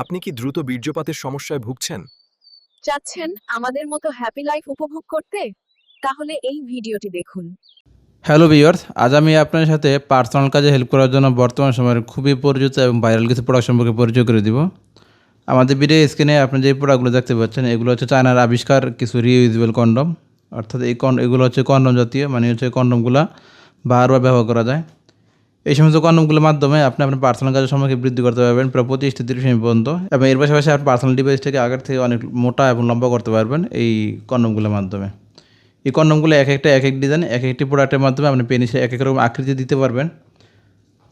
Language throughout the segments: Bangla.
আপনি কি দ্রুত বীর্যপাতের সমস্যায় ভুগছেন? চাচ্ছেন আমাদের মতো হ্যাপি লাইফ উপভোগ করতে? তাহলে এই ভিডিওটি দেখুন। হ্যালো ভিউয়ার্স আজ আমি আপনার সাথে পার্সোনাল কাজে হেল্প করার জন্য বর্তমান সময়ের খুবই পরিচিত এবং ভাইরাল কিছু প্রোডাক্ট সম্পর্কে পরিচয় করে দিব। আমাদের ভিডিও স্ক্রিনে আপনি যে প্রোডাক্টগুলো দেখতে পাচ্ছেন এগুলো হচ্ছে চায়নার আবিষ্কার কিছু রিইউজেবল কন্ডম অর্থাৎ এই কন এগুলো হচ্ছে কন্ডম জাতীয় মানে হচ্ছে কন্ডমগুলো বারবার ব্যবহার করা যায়। এই সমস্ত কন্ডমগুলোর মাধ্যমে আপনি আপনার পার্সোনাল কাজের সময়কে বৃদ্ধি করতে পারবেন প্রায় পঁচিশ তিরিশ মিনিট পর্যন্ত এবং এর পাশাপাশি আপনার পার্সোনাল ডিভাইসটাকে আগের থেকে অনেক মোটা এবং লম্বা করতে পারবেন এই কন্ডমগুলোর মাধ্যমে। এই কন্ডমগুলো এক একটা, এক এক ডিজাইন এক একটি প্রোডাক্টের মাধ্যমে আপনি পেনিসে এক এক রকম আকৃতি দিতে পারবেন।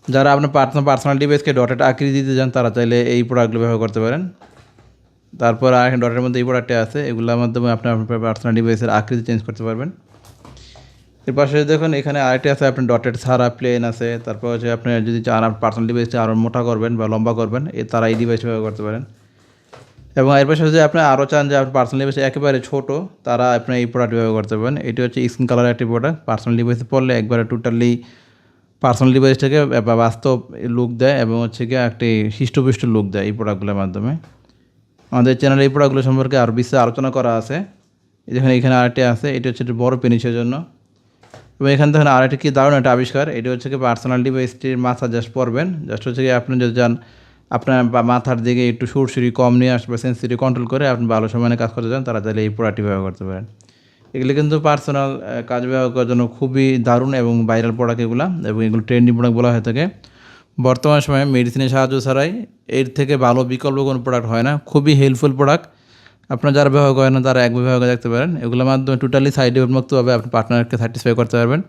যারা আপনার পার্সোনাল পার্সোনাল ডিভাইসকে ডটের আকৃতি দিতে চান, তারা চাইলে এই প্রোডাক্টগুলো ব্যবহার করতে পারেন। তারপর আর ডটের মধ্যে এই প্রোডাক্টে আছে, এগুলোর মাধ্যমে আপনি আপনার পার্সোনাল ডিভাইসের আকৃতি চেঞ্জ করতে পারবেন। এর পাশে দেখুন, এখানে আরেকটি আছে আপনার ডটেড ছাড়া প্লেন আছে, তারপর হচ্ছে আপনি যদি চান পার্সোনাল ডিভাইসটা আরও মোটা করবেন বা লম্বা করবেন, এ তারা এই ডিভাইস ব্যবহার করতে পারেন। এবং এর পাশে যদি আপনি আরও চান যে আপনার পার্সোনাল ডিভাইস একেবারে ছোট, তারা আপনি এই প্রোডাক্ট ব্যবহার করতে পারেন। এটি হচ্ছে স্কিন কালার একটি প্রোডাক্ট পার্সোনাল ডিভাইসে পড়লে একবারে টোটালি পার্সোনাল ডিভাইসটাকে বাস্তব লুক দেয় এবং হচ্ছে গিয়ে একটি হৃষ্টপুষ্ট লুক দেয় এই প্রোডাক্টগুলোর মাধ্যমে। আমাদের চ্যানেলে এই প্রোডাক্টগুলো সম্পর্কে আরও বিস্তার আলোচনা করা আছে। যেখানে এখানে আরেকটি আছে, এটি হচ্ছে একটু বড় পেনিসের জন্য। এবং এখান থেকে আরেকটি কি দারুণ একটা আবিষ্কার, এটি হচ্ছে কি পার্সোনাল ডিভাইসটির মাথা জাস্ট পরবেন। জাস্ট হচ্ছে কি আপনি যদি যান, আপনার বা মাথার দিকে একটু সুরসুরি কম নিয়ে আসবে সেন্সিটিভ কন্ট্রোল করে আপনি ভালো সময় কাজ করতে চান, তারা তাহলে এই প্রোডাক্টটি ব্যবহার করতে পারেন। এগুলি কিন্তু পার্সোনাল কাজ ব্যবহার করার জন্য খুবই দারুণ এবং ভাইরাল প্রোডাক্ট এগুলো এবং এগুলো ট্রেন্ডিং প্রোডাক্ট বলা হয়ে থাকে। বর্তমান সময়ে মেডিসিনের সাহায্য ছাড়াই এর থেকে ভালো বিকল্প কোনো প্রোডাক্ট হয় না। খুবই হেল্পফুল প্রোডাক্ট আপনারা যারা বিবাহ করেন তারা এক বিবাহ দেখতে পারেন। এগুলোর মাধ্যমে টোটালি সাইড ইফেক্ট মুক্তভাবে আপনি পার্টনারকে স্যাটিসফাই করতে পারবেন।